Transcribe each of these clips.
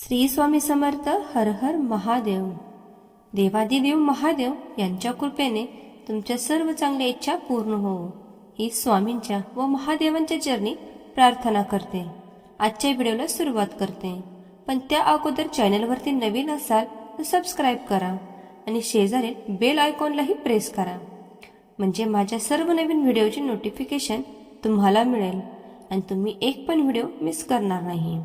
श्री स्वामी समर्थ हर हर महादेव. देवादिदेव महादेव यांच्या कृपेने तुमच्या सर्व चांगल्या इच्छा पूर्ण होवो ही स्वामींच्या व महादेवांच्या चरणी प्रार्थना करते. आजच्या व्हिडिओला सुरुवात करते. पण त्या अगोदर चॅनलवरती नवीन असाल तर सबस्क्राईब करा आणि शेजारील बेल आयकॉनलाही प्रेस करा. म्हणजे माझ्या सर्व नवीन व्हिडिओची नोटिफिकेशन तुम्हाला मिळेल आणि तुम्ही एक पण व्हिडिओ मिस करणार नाही.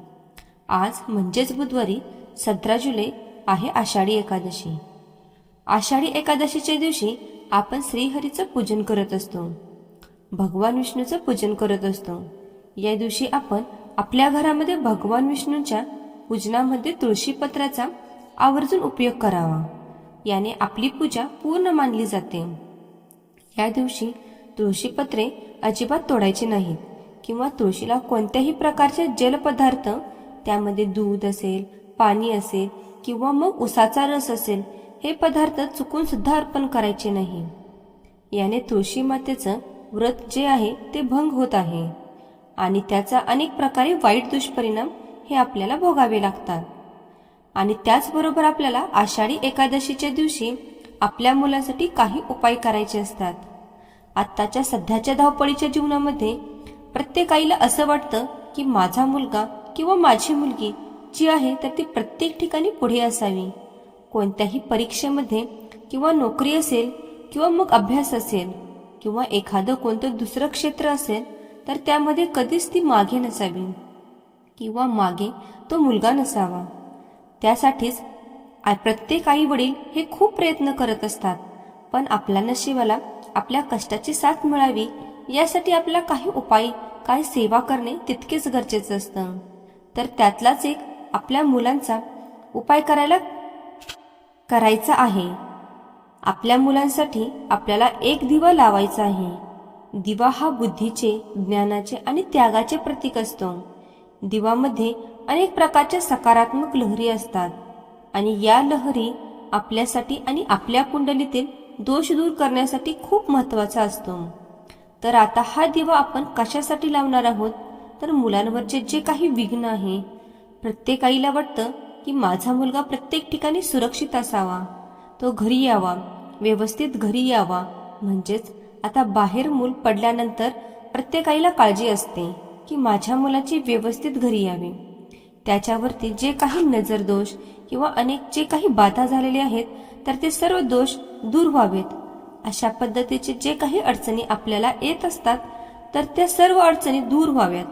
आज म्हणजेच बुधवारी सतरा जुलै आहे आषाढी एकादशी. आषाढी एकादशीच्या दिवशी आपण श्रीहरीचं पूजन करत असतो. भगवान विष्णूचं पूजन करत असतो. या दिवशी आपण आपल्या घरामध्ये भगवान विष्णूंच्या पूजनामध्ये तुळशीपत्राचा आवर्जून उपयोग करावा. याने आपली पूजा पूर्ण मानली जाते. या दिवशी तुळशीपत्रे अजिबात तोडायची नाहीत किंवा तुळशीला कोणत्याही प्रकारचे जलपदार्थ त्यामध्ये दूध असेल पाणी असेल किंवा मग उसाचा रस असेल हे पदार्थ चुकून सुद्धा अर्पण करायचे नाही. याने तुळशी मातेचं व्रत जे आहे ते भंग होत आहे आणि त्याचा अनेक प्रकारे वाईट दुष्परिणाम हे आपल्याला भोगावे लागतात. आणि त्याचबरोबर आपल्याला आषाढी एकादशीच्या दिवशी आपल्या मुलासाठी काही उपाय करायचे असतात. आत्ताच्या सध्याच्या धावपळीच्या जीवनामध्ये प्रत्येक आईला असं वाटतं की माझा मुलगा किंवा माझी मुलगी जी आहे तर ती प्रत्येक ठिकाणी पुढे असावी. कोणत्याही परीक्षेमध्ये किंवा नोकरी असेल किंवा मग अभ्यास असेल किंवा एखादं कोणतं दुसरं क्षेत्र असेल तर त्यामध्ये कधीच ती मागे नसावी किंवा मागे तो मुलगा नसावा. त्यासाठीच प्रत्येक आई वडील हे खूप प्रयत्न करत असतात पण आपल्या नशिबाला आपल्या कष्टाची साथ मिळावी यासाठी आपला काही उपाय काही सेवा करणे तितकेच गरजेचं असतं. तर त्यातलाच एक आपल्या मुलांचा उपाय करायला करायचा आहे. आपल्या मुलांसाठी आपल्याला एक दिवा लावायचा आहे. दिवा हा बुद्धीचे ज्ञानाचे आणि त्यागाचे प्रतीक असतो. दिवामध्ये अनेक प्रकारच्या सकारात्मक लहरी असतात आणि या लहरी आपल्यासाठी आणि आपल्या कुंडलीतील दोष दूर करण्यासाठी खूप महत्त्वाचा असतो. तर आता हा दिवा आपण कशासाठी लावणार आहोत? तर मुलांवरचे जे काही विघ्न आहे प्रत्येक आईला वाटतं की माझा मुलगा प्रत्येक ठिकाणी सुरक्षित असावा. तो घरी यावा व्यवस्थित घरी यावा. म्हणजेच आता बाहेर मूल पडल्यानंतर प्रत्येक आईला काळजी असते की माझ्या मुलाची व्यवस्थित घरी यावी. त्याच्यावरती जे काही नजर दोष किंवा अनेक जे काही बाधा झालेले आहेत तर ते सर्व दोष दूर व्हावेत. अशा पद्धतीचे जे काही अडचणी आपल्याला येत असतात तर त्या सर्व अडचणी दूर व्हाव्यात.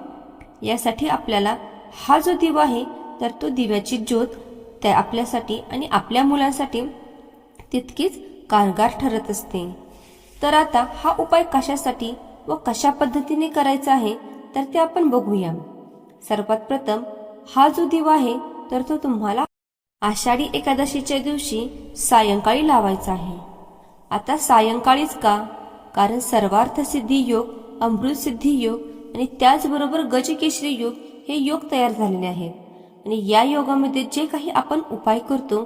यासाठी आपल्याला हा जो दिवा आहे तर तो दिव्याची ज्योत त्या आपल्यासाठी आणि आपल्या मुलांसाठी तितकीच कारगार ठरत असते. तर आता हा उपाय कशासाठी व कशा पद्धतीने करायचा आहे तर ते आपण बघूया. सर्वात प्रथम हा जो दिवा आहे तर तो तुम्हाला आषाढी एकादशीच्या दिवशी सायंकाळी लावायचा आहे. आता सायंकाळीच का? कारण सर्वार्थ सिद्धी योग अमृत सिद्धी योग आणि त्याचबरोबर गजकेशरी योग हे योग तयार झालेले आहेत आणि या योगामध्ये जे काही आपण उपाय करतो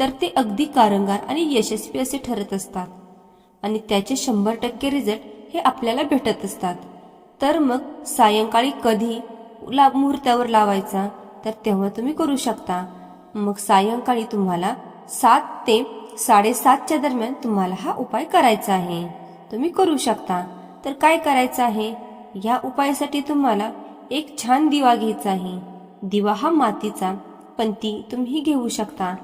तर ते अगदी कारंगार आणि यशस्वी असे ठरत असतात. आणि त्याचे शंभर टक्के रिझल्ट हे आपल्याला भेटत असतात. तर मग सायंकाळी कधी ला मुहूर्तावर लावायचा तर तेव्हा तुम्ही करू शकता. मग सायंकाळी तुम्हाला सात ते साडेसातच्या दरम्यान तुम्हाला हा उपाय करायचा आहे. तुम्ही करू शकता. तर काय करायचं आहे? या उपायासाठी तुम्हाला एक छान दिवा घ्यायचा आहे. दिवा हा मातीचा पण ती तुम्ही घेऊ शकता.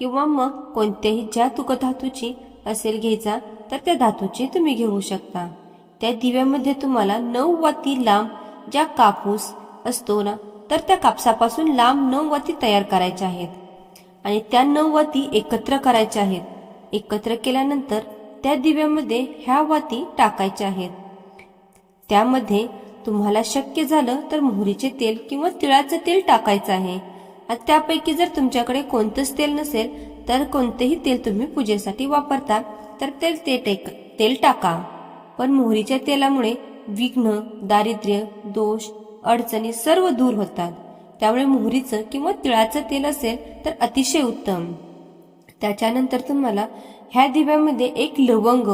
किंवा मग कोणत्याही ज्या तुक धातूची असेल घ्यायचा तर त्या धातूची तुम्ही घेऊ शकता. त्या दिव्यामध्ये तुम्हाला नऊ वाती लांब ज्या कापूस असतो ना तर त्या कापसापासून लांब नऊ वाती तयार करायच्या आहेत. आणि त्या नऊ वाती एकत्र करायच्या आहेत. एकत्र केल्यानंतर त्या दिव्यामध्ये ह्या वाती टाकायच्या आहेत. त्यामध्ये तुम्हाला शक्य झालं तर मोहरीचे तेल किंवा तिळाचं तेल टाकायचं आहे. आणि त्यापैकी जर तुमच्याकडे कोणतंच तेल नसेल तर कोणतेही तेल तुम्ही पूजेसाठी वापरता तर ते ते टेक तेल टाका. पण मोहरीच्या तेलामुळे विघ्न दारिद्र्य दोष अडचणी सर्व दूर होतात. त्यामुळे मोहरीचं किंवा तिळाचं तेल असेल तर अतिशय उत्तम. त्याच्यानंतर तुम्हाला ह्या दिव्यामध्ये एक लवंग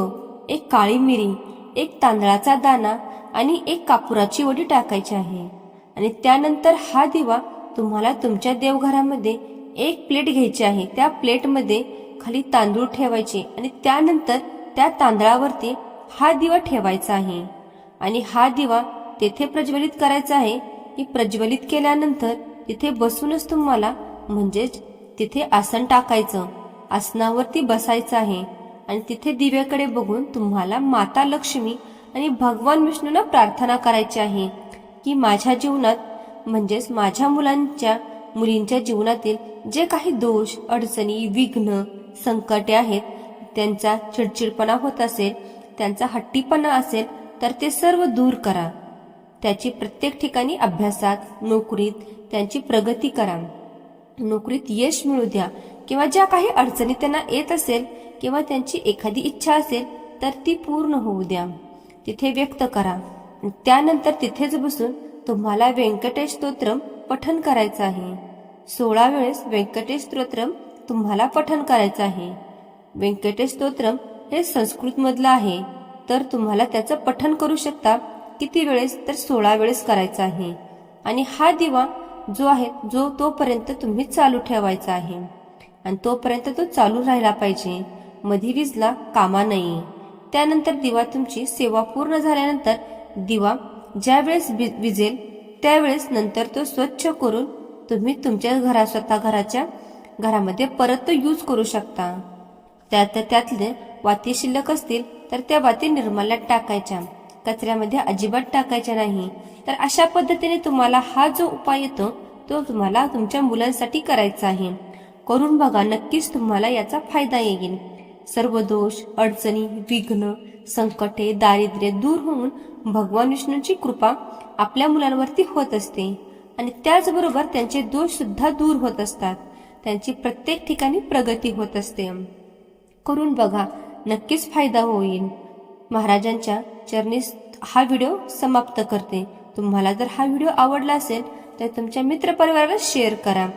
एक काळी मिरी एक तांदळाचा दाणा आणि एक कापुराची वडी टाकायची आहे. आणि त्यानंतर हा दिवा तुम्हाला तुमच्या देवघरामध्ये एक प्लेट घ्यायची आहे. त्या प्लेटमध्ये खाली तांदूळ ठेवायचे आणि त्यानंतर त्या तांदळावरती हा दिवा ठेवायचा आहे. आणि हा दिवा तेथे प्रज्वलित करायचा आहे. की प्रज्वलित केल्यानंतर तिथे बसूनच तुम्हाला म्हणजेच तिथे आसन टाकायचं. आसनावरती बसायचं आहे. आणि तिथे दिव्याकडे बघून तुम्हाला माता लक्ष्मी आणि भगवान विष्णूंना प्रार्थना करायची आहे की माझ्या जीवनात म्हणजेच माझ्या मुलांच्या मुलींच्या जीवनातील जे काही दोष अडचणी विघ्न संकटे आहेत त्यांचा चिडचिडपणा होत असेल त्यांचा हट्टीपणा असेल तर ते सर्व दूर करा. त्याची प्रत्येक ठिकाणी अभ्यासात नोकरीत त्यांची प्रगती करा. नोकरीत यश मिळू द्या. किंवा ज्या काही अडचणी त्यांना येत असेल किंवा त्यांची एखादी इच्छा असेल तर ती पूर्ण होऊ द्या. तिथे व्यक्त करा. त्यानंतर तिथेच बसून तुम्हाला व्यंकटेश स्तोत्रम पठन करायचं आहे. सोळा वेळेस व्यंकटेश स्तोत्रम तुम्हाला पठन करायचं आहे. व्यंकटेश स्तोत्रम हे संस्कृतमधलं आहे. तर तुम्हाला त्याचं पठन करू शकता. किती वेळेस? तर सोळा वेळेस करायचं आहे. आणि हा दिवा जो आहे जो तोपर्यंत तुम्ही चालू ठेवायचा आहे. आणि तोपर्यंत तो चालू राहिला पाहिजे. मधी विजला कामा नये. त्यानंतर दिवा तुमची सेवा पूर्ण झाल्यानंतर दिवा ज्यावेळेस विजेल त्यावेळेस नंतर तो स्वच्छ करून तुम्ही तुमच्या घरा स्वतः घराच्या घरामध्ये परत तो यूज करू शकता. त्यात त्यातले वाती शिल्लक असतील तर त्या वाती निर्माल्यात टाकायच्या. कचऱ्यामध्ये अजिबात टाकायच्या नाही. तर अशा पद्धतीने तुम्हाला हा जो उपाय येतो तो तुम्हाला तुमच्या मुलांसाठी करायचा आहे. करून बघा नक्कीच तुम्हाला याचा फायदा येईल. सर्व दोष अडचणी विघ्न संकटे दारिद्र्य दूर होऊन भगवान विष्णूंची कृपा आपल्या मुलांवरती होत असते. आणि त्याचबरोबर त्यांचे दोष सुद्धा दूर होत असतात. त्यांची प्रत्येक ठिकाणी प्रगती होत असते. करून बघा नक्कीच फायदा होईल. महाराजांच्या चरणी हा व्हिडिओ समाप्त करते. तुम्हाला जर हा व्हिडिओ आवडला असेल तर तुमच्या मित्रपरिवाराला शेअर करा.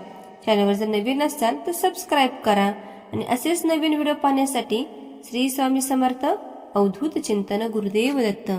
चॅनलवर जर नवीन असाल तर सबस्क्राईब करा. आणि असेच नवीन व्हिडिओ पाहण्यासाठी श्री स्वामी समर्थ अवधूत चिंतन गुरुदेव दत्त